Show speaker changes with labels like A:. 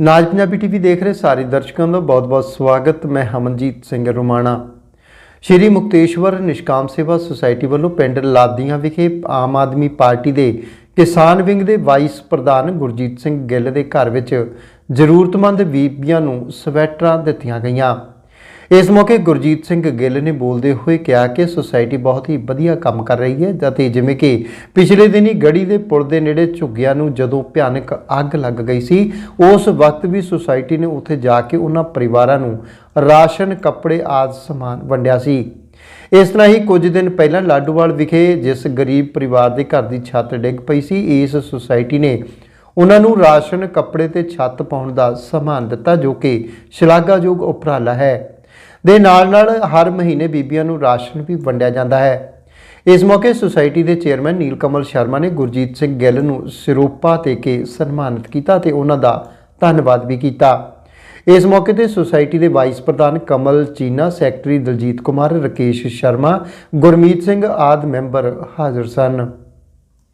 A: ਨਾਜ Punjabi TV ਦੇਖ ਰਹੇ ਸਾਰੇ ਦਰਸ਼ਕਾਂ ਦਾ ਬਹੁਤ-ਬਹੁਤ ਸਵਾਗਤ। ਮੈਂ ਹਮਨਜੀਤ ਸਿੰਘ ਰੋਮਾਣਾ। ਸ਼੍ਰੀ ਮੁਕਤੇਸ਼ਵਰ ਨਿਸ਼ਕਾਮ ਸੇਵਾ ਸੁਸਾਇਟੀ ਵੱਲੋਂ ਪਿੰਡ ਲਾਦੀਆਂ ਵਿਖੇ ਆਮ ਆਦਮੀ ਪਾਰਟੀ ਦੇ ਕਿਸਾਨ ਵਿੰਗ ਦੇ ਵਾਈਸ ਪ੍ਰਧਾਨ ਗੁਰਜੀਤ ਸਿੰਘ ਗਿੱਲ ਦੇ ਘਰ ਵਿੱਚ ਜ਼ਰੂਰਤਮੰਦ ਬੀਬੀਆਂ ਨੂੰ ਸਵੈਟਰਾਂ ਦਿੱਤੀਆਂ ਗਈਆਂ। ਇਸ ਮੌਕੇ ਗੁਰਜੀਤ ਸਿੰਘ ਗਿੱਲ ਨੇ ਬੋਲਦੇ ਹੋਏ ਕਿਹਾ ਕਿ ਸੁਸਾਇਟੀ ਬਹੁਤ ਹੀ ਵਧੀਆ ਕੰਮ ਕਰ ਰਹੀ ਹੈ ਅਤੇ ਜਿਵੇਂ ਕਿ ਪਿਛਲੇ ਦਿਨੀ ਗੜੀ ਦੇ ਪੁਲ ਦੇ ਨੇੜੇ ਝੁੱਗਿਆਂ ਨੂੰ ਜਦੋਂ ਭਿਆਨਕ ਅੱਗ ਲੱਗ ਗਈ ਸੀ, ਉਸ ਵਕਤ ਵੀ ਸੁਸਾਇਟੀ ਨੇ ਉੱਥੇ ਜਾ ਕੇ ਉਹਨਾਂ ਪਰਿਵਾਰਾਂ ਨੂੰ ਰਾਸ਼ਨ, ਕੱਪੜੇ ਆਦਿ ਸਮਾਨ ਵੰਡਿਆ ਸੀ। ਇਸ ਤਰ੍ਹਾਂ ਹੀ ਕੁਝ ਦਿਨ ਪਹਿਲਾਂ ਲਾਡੂਵਾਲ ਵਿਖੇ ਜਿਸ ਗਰੀਬ ਪਰਿਵਾਰ ਦੇ ਘਰ ਦੀ ਛੱਤ ਡਿੱਗ ਪਈ ਸੀ, ਇਸ ਸੁਸਾਇਟੀ ਨੇ ਉਹਨਾਂ ਨੂੰ ਰਾਸ਼ਨ, ਕੱਪੜੇ ਤੇ ਛੱਤ ਪਾਉਣ ਦਾ ਸਮਾਨ ਦਿੱਤਾ ਜੋ ਕਿ ਸ਼ਲਾਘਾਯੋਗ ਉਪਰਾਲਾ ਹੈ। ਦੇ ਨਾਲ ਨਾਲ ਹਰ ਮਹੀਨੇ ਬੀਬੀਆਂ ਨੂੰ ਰਾਸ਼ਨ ਵੀ ਵੰਡਿਆ ਜਾਂਦਾ ਹੈ। ਇਸ ਮੌਕੇ ਸੁਸਾਇਟੀ ਦੇ ਚੇਅਰਮੈਨ ਨੀਲ ਕਮਲ ਸ਼ਰਮਾ ਨੇ ਗੁਰਜੀਤ ਸਿੰਘ ਗਿੱਲ ਨੂੰ ਸਿਰੋਪਾ ਦੇ ਕੇ ਸਨਮਾਨਿਤ ਕੀਤਾ ਤੇ ਉਹਨਾਂ ਦਾ ਧੰਨਵਾਦ ਵੀ ਕੀਤਾ। ਇਸ ਮੌਕੇ ਤੇ ਸੁਸਾਇਟੀ ਦੇ ਵਾਈਸ ਪ੍ਰਧਾਨ ਕਮਲ ਚੀਨਾ, ਸੈਕਟਰੀ ਦਲਜੀਤ ਕੁਮਾਰ, ਰਕੇਸ਼ ਸ਼ਰਮਾ, ਗੁਰਮੀਤ ਸਿੰਘ ਆਦ ਮੈਂਬਰ ਹਾਜ਼ਰ ਸਨ।